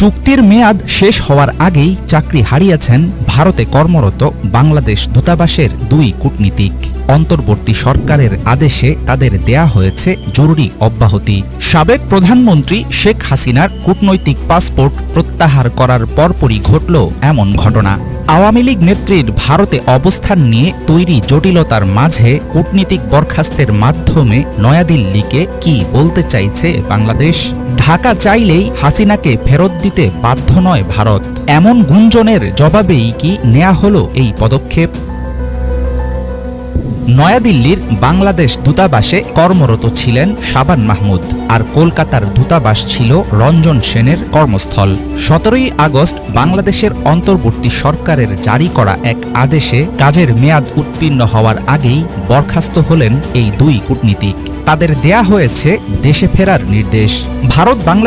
চুক্তির মেয়াদ শেষ হওয়ার আগেই চাকরি হারিয়েছেন ভারতে কর্মরত বাংলাদেশ দূতাবাসের দুই কূটনীতিক। অন্তর্বর্তী সরকারের আদেশে তাদের দেয়া হয়েছে জরুরি অব্যাহতি। সাবেক প্রধানমন্ত্রী শেখ হাসিনার কূটনৈতিক পাসপোর্ট প্রত্যাহার করার পরপরই ঘটল এমন ঘটনা। আওয়ামী লীগ নেত্রীর ভারতে অবস্থান নিয়ে তৈরি জটিলতার মাঝে কূটনীতিক বরখাস্তের মাধ্যমে নয়াদিল্লিকে কি বলতে চাইছে বাংলাদেশ? ঢাকা চাইলেই হাসিনাকে ফেরত দিতে বাধ্য নয় ভারত। এমন গুঞ্জনের জবাবেই কি নেয়া হলো এই পদক্ষেপ? নয়াদিল্লির বাংলাদেশ দূতাবাসে কর্মরত ছিলেন শাবান মাহমুদ আর কলকাতার দূতাবাস ছিল রঞ্জন সেনের কর্মস্থল। সতেরোই আগস্ট বাংলাদেশের অন্তর্বর্তী সরকারের জারি করা এক আদেশে কাজের মেয়াদ উত্তীর্ণ হওয়ার আগেই বরখাস্ত হলেন এই দুই কূটনীতিক। তাদের দেয়া হয়েছে দেশে ফেরার নির্দেশ। ভারত বাংলা